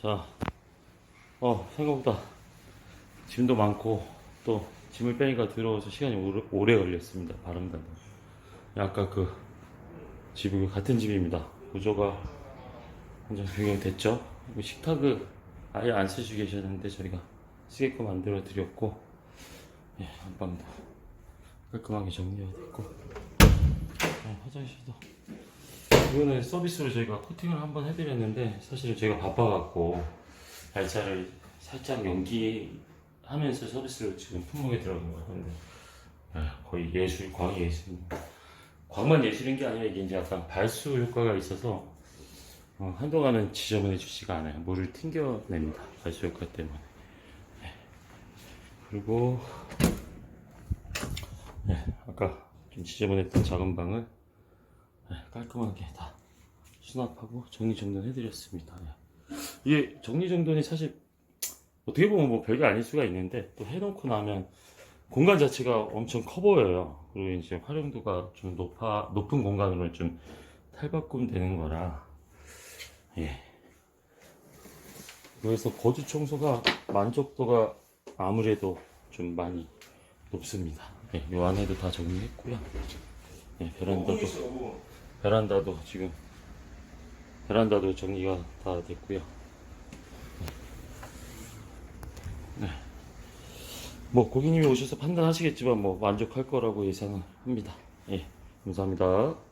자, 어, 생각보다 짐도 많고, 또 짐을 빼니까 들어와서 시간이 오래, 오래 걸렸습니다. 바람다도. 아까 그, 집이 같은 집입니다. 구조가 완전 변경됐죠? 식탁을 아예 안 쓰시고 계셨는데 저희가 쓰게끔 만들어 드렸고, 예, 안방도 깔끔하게 정리가 됐고, 네, 화장실도. 이거는 서비스로 저희가 코팅을 한번 해드렸는데 사실은 저희가 바빠갖고 날짜를 살짝 연기하면서 서비스를 지금 품목에 들어간 거예요. 아, 거의 예술, 광의 예술. 광만 예술인 게 아니라 이게 이제 약간 발수 효과가 있어서 어, 한동안은 지저분해 주지가 않아요. 물을 튕겨냅니다. 발수 효과 때문에. 네. 그리고 네, 아까 좀 지저분했던 작은 방을 네, 깔끔하게 다 수납하고 정리정돈 해드렸습니다. 네. 이게 정리정돈이 사실 어떻게 보면 뭐 별게 아닐 수가 있는데 또 해놓고 나면 공간 자체가 엄청 커 보여요. 그리고 이제 활용도가 좀 높아 높은 공간으로 좀 탈바꿈 되는 거라 예. 그래서 거주 청소가 만족도가 아무래도 좀 많이 높습니다. 예, 요 안에도 다 정리했고요. 예, 베란다도 베란다도 지금 베란다도 정리가 다 됐고요. 네. 뭐 고객님이 오셔서 판단하시겠지만 뭐 만족할 거라고 예상을 합니다. 예, 감사합니다.